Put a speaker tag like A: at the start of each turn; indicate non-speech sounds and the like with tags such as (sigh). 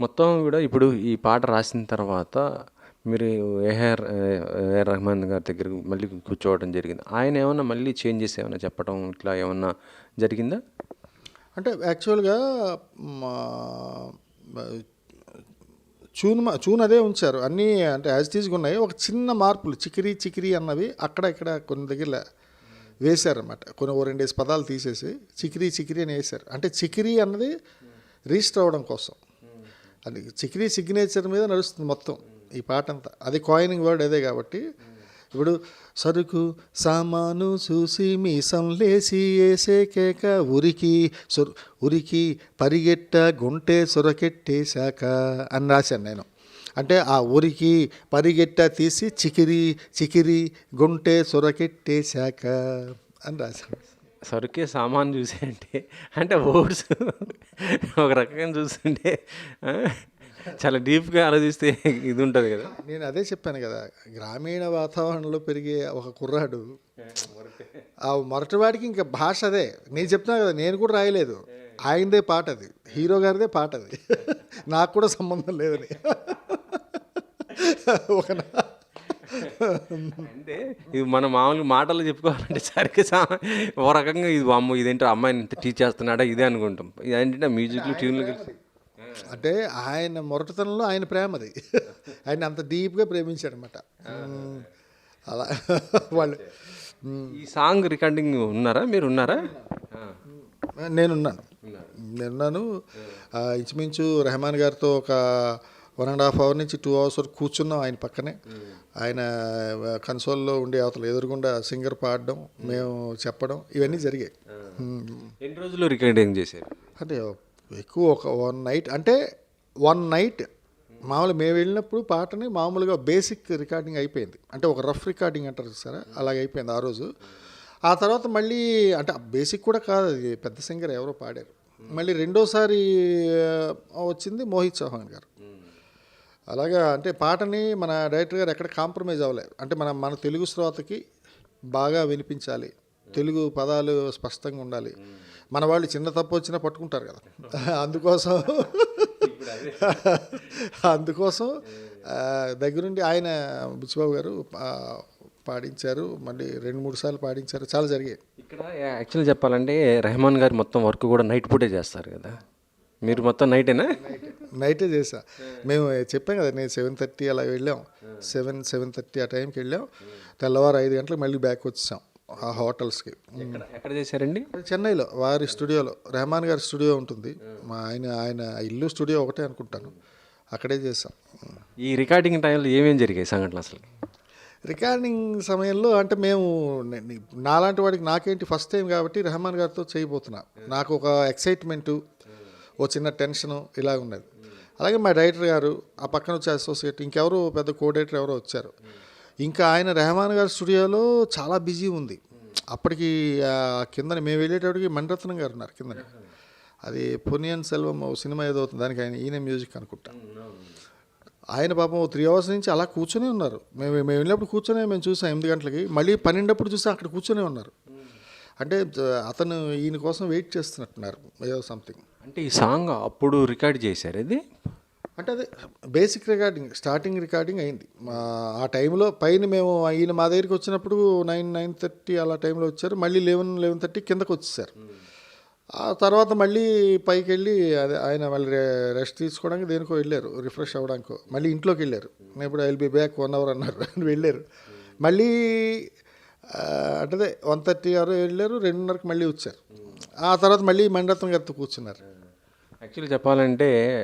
A: మొత్తం కూడా ఇప్పుడు ఈ పాట రాసిన తర్వాత మీరు ఏఆర్ ఏఆర్ రెహమాన్ గారి దగ్గర మళ్ళీ కూర్చోవడం జరిగింది. ఆయన ఏమన్నా మళ్ళీ చేంజెస్ ఏమైనా చెప్పడం ఇట్లా ఏమన్నా జరిగిందా?
B: అంటే యాక్చువల్గా చూన్ చూన్ అదే ఉంచారు. అన్నీ అంటే యాజ్ టీజ్గా ఉన్నాయి. ఒక చిన్న మార్పులు చికిరి చికిరి అన్నవి అక్కడ ఇక్కడ కొన్ని దగ్గర వేశారన్నమాట. కొన్ని ఓ రెండేసి పదాలు తీసేసి చికిరి చికిరి అని వేశారు. అంటే చికిరి అన్నది రిజిస్టర్ అవ్వడం కోసం. అది చికిరి సిగ్నేచర్ మీద నడుస్తుంది మొత్తం ఈ పాట అంతా అది కాయినింగ్ వర్డ్ అదే కాబట్టి ఇప్పుడు సరుకు సామాను చూసి మీసం లేసి వేసే కేక ఉరికి సుర్ ఉరికి పరిగెట్ట గుంటే సొరకెట్టేశాక అని రాశాను నేను. అంటే ఆ ఉరికి పరిగెట్ట తీసి చికిరి చికిరి గుంటే సొరకెట్టేశాక అని రాశాను.
A: సరుకే సామాన్ చూసే అంటే అంటే ఓట్స్ ఒక రకంగా చూస్తుంటే చాలా డీప్గా ఆలోచిస్తే ఇది ఉంటుంది కదా.
B: నేను అదే చెప్పాను కదా గ్రామీణ వాతావరణంలో పెరిగే ఒక కుర్రాడు ఆ మొరటివాడికి ఇంకా భాష అదే. నేను చెప్తున్నా కదా నేను కూడా రాయలేదు. ఆయనదే పాట అది. హీరో గారిదే పాట అది. నాకు కూడా సంబంధం లేదని. ఒక నా-
A: అంటే ఇది మన మామూలుగా మాటలు చెప్పుకోవాలంటే సరిగ్గా సా ఓ రకంగా ఇది అమ్మ ఇదేంటో అమ్మాయిని ఇంత టీచ్ చేస్తున్నాడా? ఇదే అనుకుంటాం. ఇదేంటంటే మ్యూజిక్లు ట్యూన్లు కలిసి
B: అంటే ఆయన మొరటతనంలో ఆయన ప్రేమ అది. ఆయన అంత డీప్గా ప్రేమించాడనమాట అలా వాళ్ళు
A: ఈ సాంగ్ రికార్డింగ్ ఉన్నారా? మీరు ఉన్నారా.
B: నేనున్నాను. నేనున్నాను. ఇంచుమించు రెహమాన్ గారితో ఒక వన్ అండ్ హాఫ్ అవర్ నుంచి టూ అవర్స్ వరకు కూర్చున్నాం ఆయన పక్కనే. ఆయన కన్సోల్లో ఉండే అవతల ఎదురుగుండా సింగర్ పాడడం మేము చెప్పడం ఇవన్నీ జరిగాయి.
A: ఎన్ని రోజులు రికార్డింగ్ చేశారు?
B: అంటే ఎక్కువ ఒక వన్ నైట్ అంటే వన్ నైట్ మామూలు మేము వెళ్ళినప్పుడు పాటని మామూలుగా బేసిక్ రికార్డింగ్ అయిపోయింది. అంటే ఒక రఫ్ రికార్డింగ్ అంటారు చూసారా అలాగ అయిపోయింది ఆ రోజు. ఆ తర్వాత మళ్ళీ అంటే బేసిక్ కూడా కాదు అది పెద్ద సింగర్ ఎవరో పాడారు. మళ్ళీ రెండోసారి వచ్చింది మోహిత్ చౌహాన్ గారు. అలాగా అంటే పాటని మన డైరెక్టర్ గారు ఎక్కడ కాంప్రమైజ్ అవ్వలేదు అంటే మన మన తెలుగు శ్రోతకి బాగా వినిపించాలి. తెలుగు పదాలు స్పష్టంగా ఉండాలి. మన వాళ్ళు చిన్న తప్పు వచ్చినా పట్టుకుంటారు కదా. (laughs) అందుకోసం (laughs) అందుకోసం దగ్గరుండి ఆయన బుచ్చిబాబు గారు పాడించారు. మళ్ళీ రెండు మూడు సార్లు పాడించారు. చాలా జరిగాయి.
A: ఇక్కడ యాక్చువల్ చెప్పాలంటే రెహమాన్ గారు మొత్తం వర్క్ కూడా నైట్ పూటే చేస్తారు కదా. మీరు మొత్తం నైటేనా?
B: నైటే చేసా మేము చెప్పాం కదా నేను సెవెన్ థర్టీ అలా వెళ్ళాం. సెవెన్ సెవెన్ థర్టీ ఆ టైంకి వెళ్ళాం. తెల్లవారు ఐదు గంటలకు మళ్ళీ బ్యాక్ వచ్చాం ఆ హోటల్స్కి
A: ఎక్కడ చేశారండి?
B: చెన్నైలో వారి స్టూడియోలో రెహమాన్ గారి స్టూడియో ఉంటుంది. మా ఆయన ఆయన ఇల్లు స్టూడియో ఒకటే అనుకుంటాను. అక్కడే చేసాం
A: ఈ రికార్డింగ్ టైంలో ఏమేమి జరిగాయి సంఘటనలు అసలు?
B: రికార్డింగ్ సమయంలో అంటే మేము నాలాంటి వాడికి నాకేంటి ఫస్ట్ టైం కాబట్టి రెహమాన్ గారితో చేయబోతున్నా. నాకు ఒక ఎక్సైట్మెంటు ఓ చిన్న టెన్షను ఇలా ఉన్నది అలాగే మా డైరెక్టర్ గారు ఆ పక్కన వచ్చే అసోసియేట్ ఇంకెవరు పెద్ద కోడైటర్ ఎవరో వచ్చారు. ఇంకా ఆయన రెహమాన్ గారి స్టూడియోలో చాలా బిజీ ఉంది. అప్పటికి కిందన కింద మేము వెళ్ళేటప్పటికి మణిరత్నం గారు ఉన్నారు కింద అది పొనియన్ సెల్వం సినిమా ఏదో అవుతుంది దానికి ఆయన ఈయన మ్యూజిక్ అనుకుంటా. ఆయన పాపం త్రీ అవర్స్ నుంచి అలా కూర్చొని ఉన్నారు. మేము మేము వెళ్ళినప్పుడు కూర్చొని మేము చూసాం ఎనిమిది గంటలకి. మళ్ళీ పన్నెండప్పుడు చూసాం అక్కడ కూర్చొని ఉన్నారు. అంటే అతను ఈయన కోసం వెయిట్ చేస్తున్నట్టున్నారు ఏదో సంథింగ్
A: అంటే ఈ సాంగ్ అప్పుడు రికార్డ్ చేశారు ఇది?
B: అంటే అదే బేసిక్ రికార్డింగ్ స్టార్టింగ్ రికార్డింగ్ అయింది. మా ఆ టైంలో పైన మేము ఈయన మా దగ్గరికి వచ్చినప్పుడు నైన్ నైన్ థర్టీ అలా టైంలో వచ్చారు. మళ్ళీ లెవెన్ లెవెన్ థర్టీ కిందకు వచ్చేసారు. ఆ తర్వాత మళ్ళీ పైకి వెళ్ళి అదే ఆయన మళ్ళీ రె- రెస్ట్ తీసుకోవడానికి దేనికో వెళ్ళారు. రిఫ్రెష్ అవ్వడానికో. మళ్ళీ ఇంట్లోకి వెళ్ళారు. నేను ఇప్పుడు I'll be back one hour అన్నారు. అని వెళ్ళారు. మళ్ళీ అంటే వన్ థర్టీ అవర్ వెళ్ళారు. రెండున్నరకు మళ్ళీ వచ్చారు. ఆ తర్వాత మళ్ళీ మండత్వం గారితో కూర్చున్నారు.
A: యాక్చువల్లీ చెప్పాలంటే